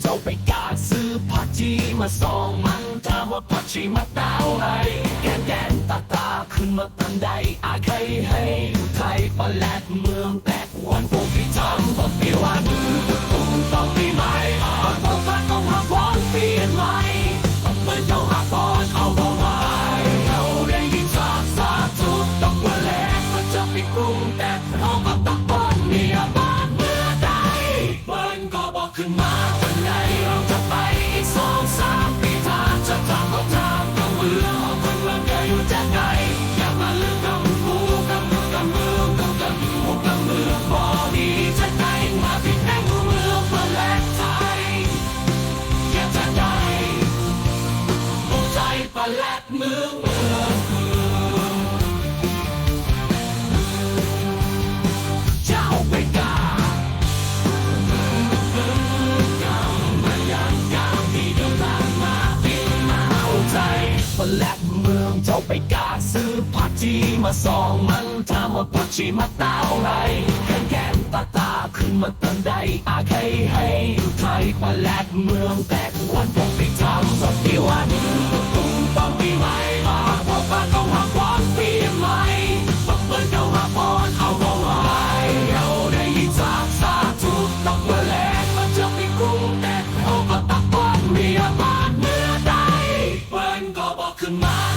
เจีมาสองมันถามว่าผักชีมาดาวไหแกนแกนตาตาขึ้นมาตันใดอาใครให้อยู่ไทยปลาแลดเมืองแตกวันพวกพี่ทำบอกพี่ว่ามือตุ้มต้องปีใหม่พวกพัดต้องหักบอลเปลี่ยนใหม่เมื่อเจ้าหักบอลเอาบอลไม้เราเรียนกินสาสาทุกต้องว่าแลกมันจะไปกรุงแต่เอามา ปลาแลกมือเมืองเจ้าไปกาปแลกเมืองเจ้าไปกาซื้อผักชีมาสองมันถามาผักชีมาเต้าไรแกนแกนตาตาขึ้นมาตันใดอาใครให้ไทยปแลกเมืองแตกวันพวกไปทำสักกี่วัน walk a.